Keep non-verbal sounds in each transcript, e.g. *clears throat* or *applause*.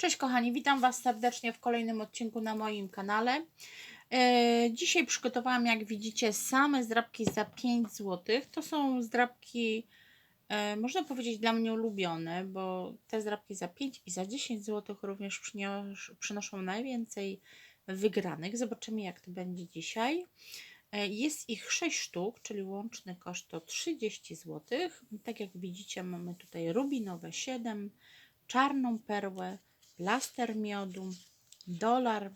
Cześć kochani, witam Was serdecznie w kolejnym odcinku na moim kanale. E, Dzisiaj przygotowałam, jak widzicie, same zdrabki za 5 zł. To są zdrabki, e, można powiedzieć, dla mnie ulubione, bo te zdrabki za 5 i za 10 zł również przynoszą najwięcej wygranych. Zobaczymy, jak to będzie dzisiaj. E, Jest ich 6 sztuk, czyli łączny koszt to 30 zł. Tak jak widzicie, mamy tutaj rubinowe 7, czarną perłę, plaster miodu, dolar,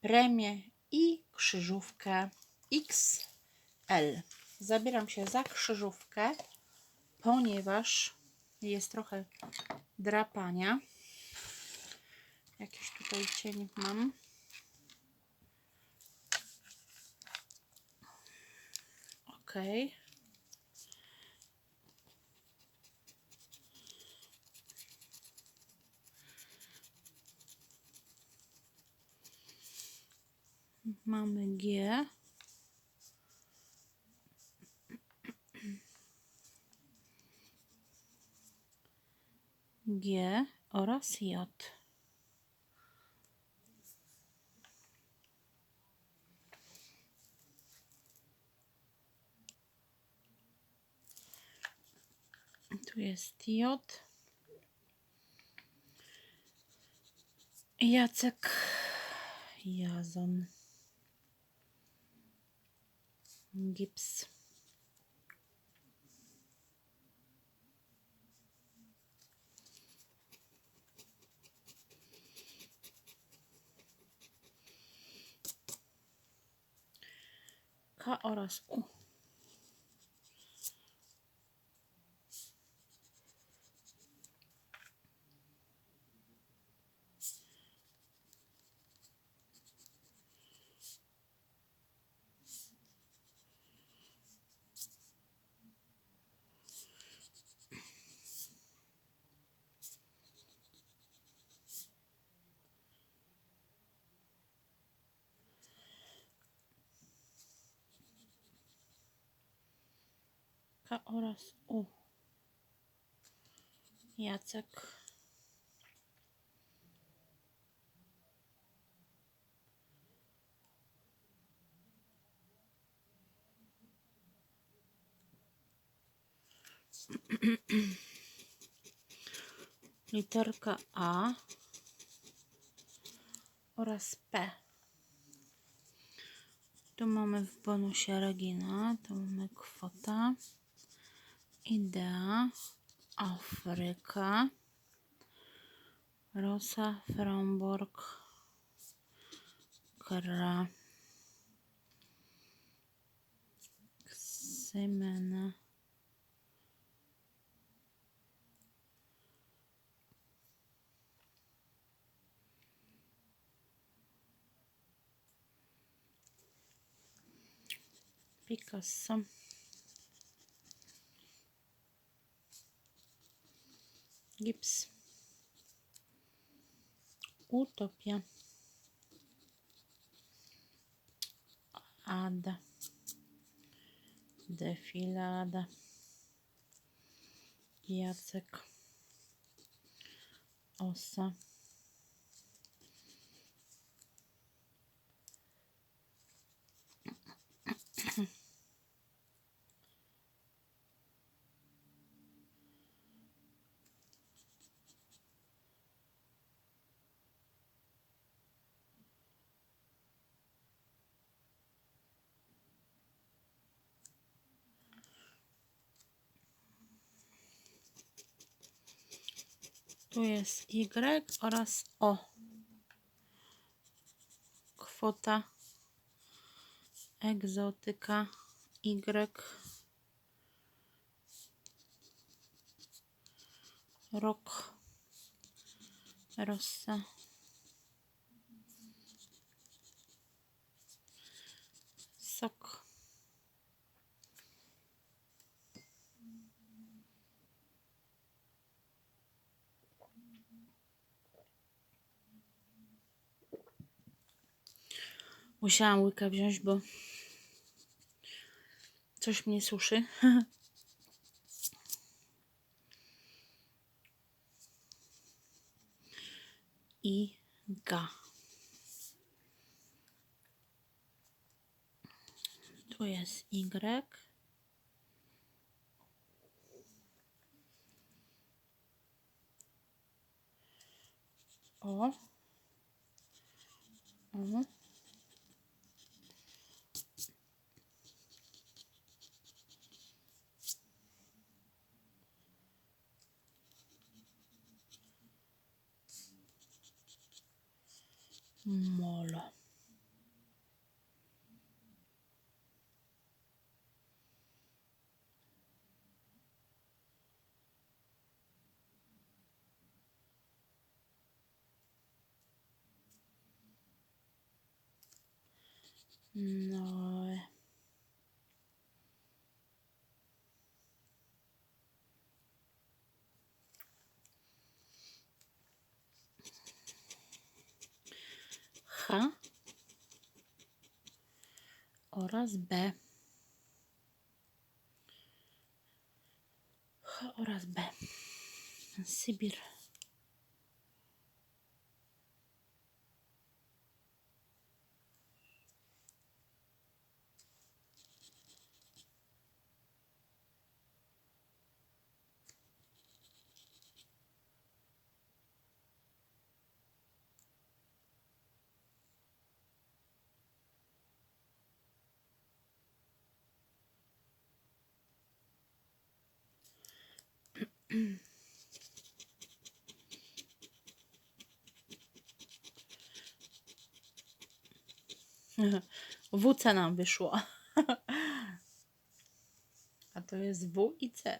premię i krzyżówkę XL. Zabieram się za krzyżówkę, ponieważ jest trochę drapania. Jakiś tutaj cień mam. Ok. Mamy G. G oraz J. Tu jest J. Jacek Jazon. Gips. K oraz U. K oraz U. Jacek. Literka A oraz P. Tu mamy w bonusie Regina, tu mamy kwota. i Africa. Rosa Framburg Kara Semena Picasso Gips. Utopia. Ada. Defilada. Jacek. Osa. Tu jest Y oraz O. Kwota egzotyka Y. Rok. Rosa. Sok. Musiałam łyka wziąć, bo coś mnie suszy. *laughs* i G. Tu jest Y. O. O. Molo. No. Oraz B. H oraz B. Sybir. WC nam wyszło. A to jest W i C.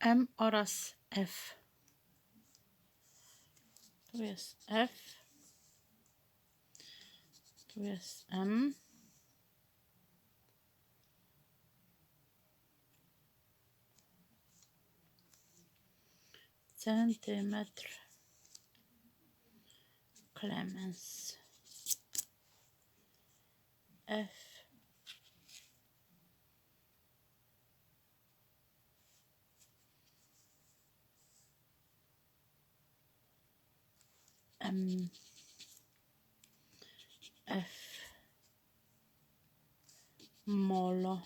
M oraz F. Tu jest F. Tu jest M. Centymetr. Clemens. F. M F Molo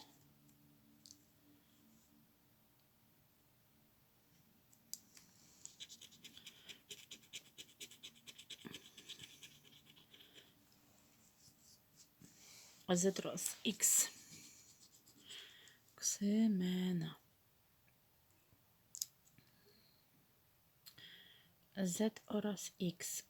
Zetros X Ksymena Z oraz X.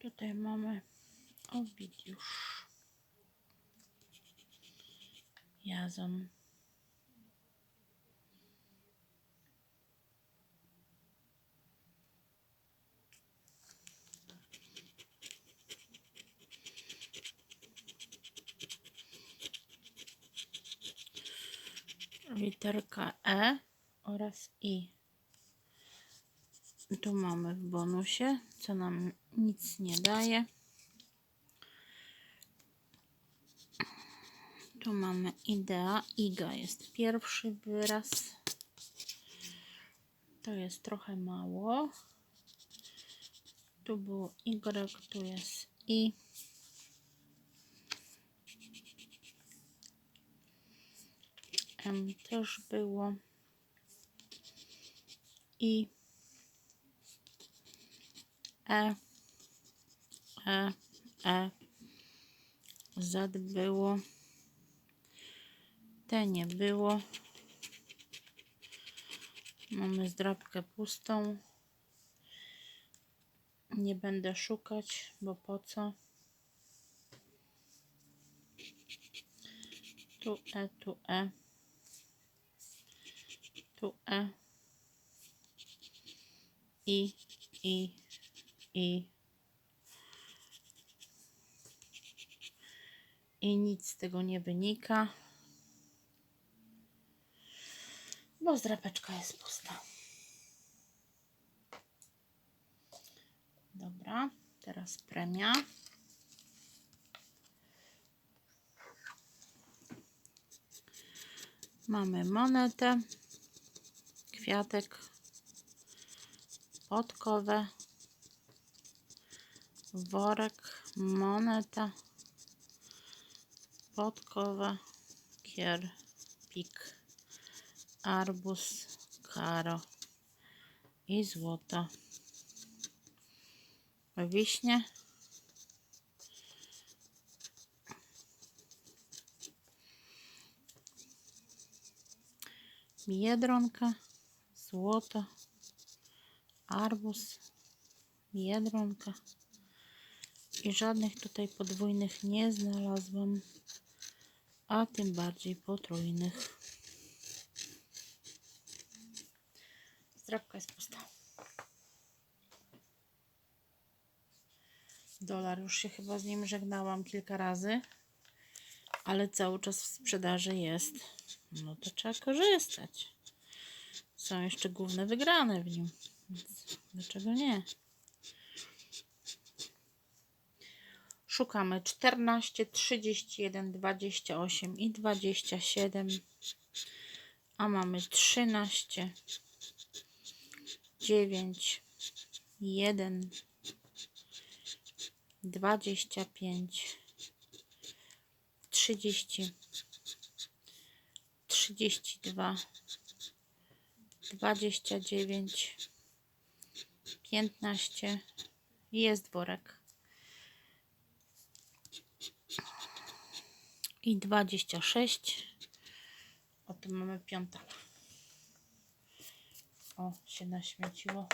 Tutaj mamy Owidiusz. Jazon. Literka E oraz I. Tu mamy w bonusie, co nam nic nie daje. Tu mamy idea. Iga jest pierwszy wyraz. To jest trochę mało. Tu było Y, tu jest I. M też było. I. E. E. E. Z było. T nie było. Mamy zdrabkę pustą. Nie będę szukać, bo po co? Tu E, tu E. Tu E. I, I, I. I nic z tego nie wynika. Bo zdrapeczka jest pusta. Dobra, teraz premia. Mamy monetę, kwiatek, podkowę, worek, moneta, podkowa, kier, pik, arbuz, karo i złoto. Wiśnie. Biedronka, złoto, arbuz, biedronka i żadnych tutaj podwójnych nie znalazłam, a tym bardziej potrójnych. Zdrabka jest pusta. Dolar już się chyba z nim żegnałam kilka razy, ale cały czas w sprzedaży jest. No to trzeba korzystać. Są jeszcze główne wygrane w nim. Więc dlaczego nie? Szukamy 14, 31, 28 i 27. A mamy 13, 9, 1, 25, 30, 32, 29, 15. Jest worek. I 26. O, tu mamy piątala. O, się naśmieciło.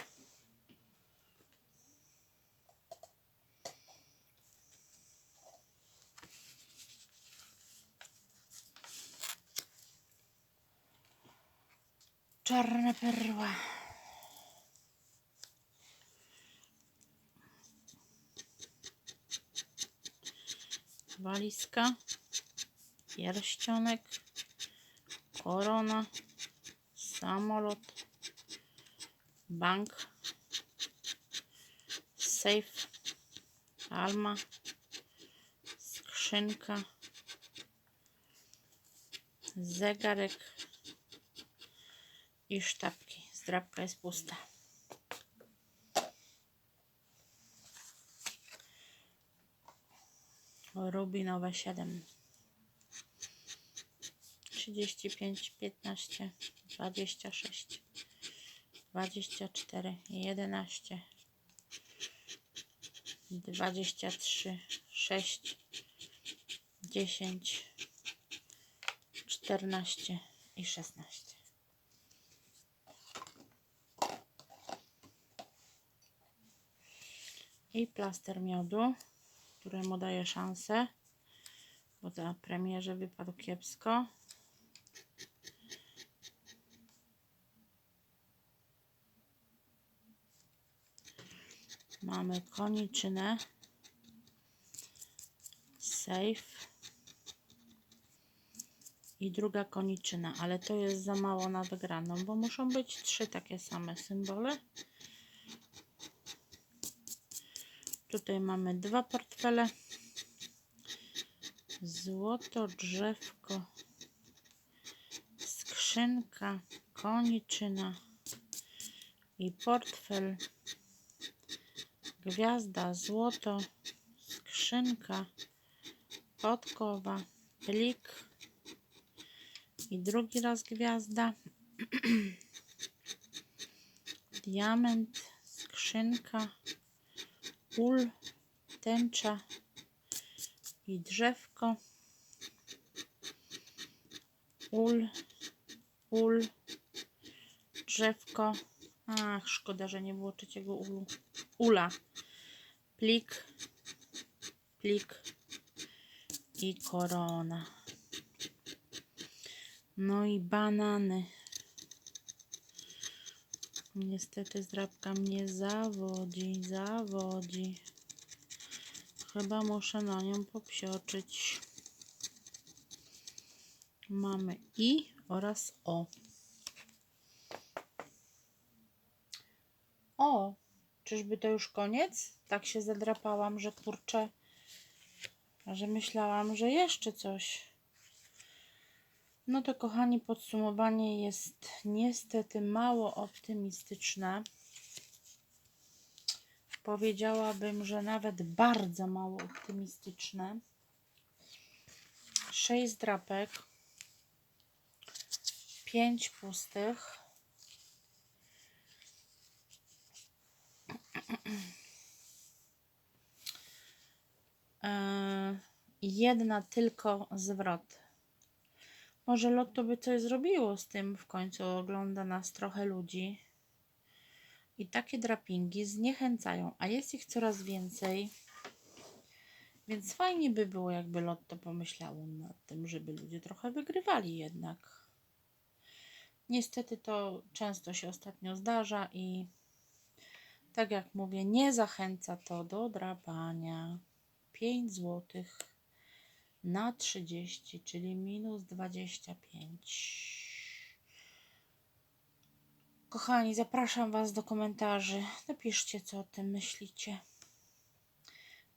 Czarna perła. Walizka. Pierścionek. Korona. Samolot. Bank. Safe. Alma. Skrzynka. Zegarek i sztabki. Zdrabka jest pusta. Rubinowe 7. 35, 15, 26, 24, 11, 23, 6, 10, 14 i 16. i plaster miodu, któremu daję szansę, bo na premierze wypadł kiepsko. Mamy koniczynę, safe i druga koniczyna, ale to jest za mało na wygraną, bo muszą być trzy takie same symbole. Tutaj mamy dwa portfele. Złoto drzewko. Skrzynka, koniczyna i portfel. Gwiazda, złoto, skrzynka, podkowa, plik i drugi raz gwiazda. *clears throat* Diament, skrzynka, ul, tęcza i drzewko. Ul, ul, drzewko. Ach, szkoda, że nie było trzeciego ulu. Ula. Plik, plik i korona. No i banany. Niestety zdrabka mnie zawodzi, zawodzi. Chyba muszę na nią popsioczyć. Mamy i oraz o. O, czyżby to już koniec? Tak się zadrapałam, że kurczę, że myślałam, że jeszcze coś. No to kochani, podsumowanie jest niestety mało optymistyczne. Powiedziałabym, że nawet bardzo mało optymistyczne. Sześć drapek, pięć pustych. Jedna tylko zwrot. Może lotto by coś zrobiło z tym, w końcu ogląda nas trochę ludzi. I takie drapingi zniechęcają, a jest ich coraz więcej. Więc fajnie by było, jakby lotto pomyślało nad tym, żeby ludzie trochę wygrywali jednak. Niestety to często się ostatnio zdarza i tak jak mówię, nie zachęca to do drapania. 5 złotych na 30, czyli minus 25. Kochani, zapraszam Was do komentarzy. Napiszcie, co o tym myślicie.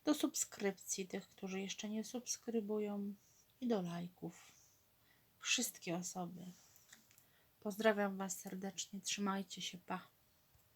Do subskrypcji tych, którzy jeszcze nie subskrybują i do lajków. Wszystkie osoby. Pozdrawiam Was serdecznie. Trzymajcie się. Pa.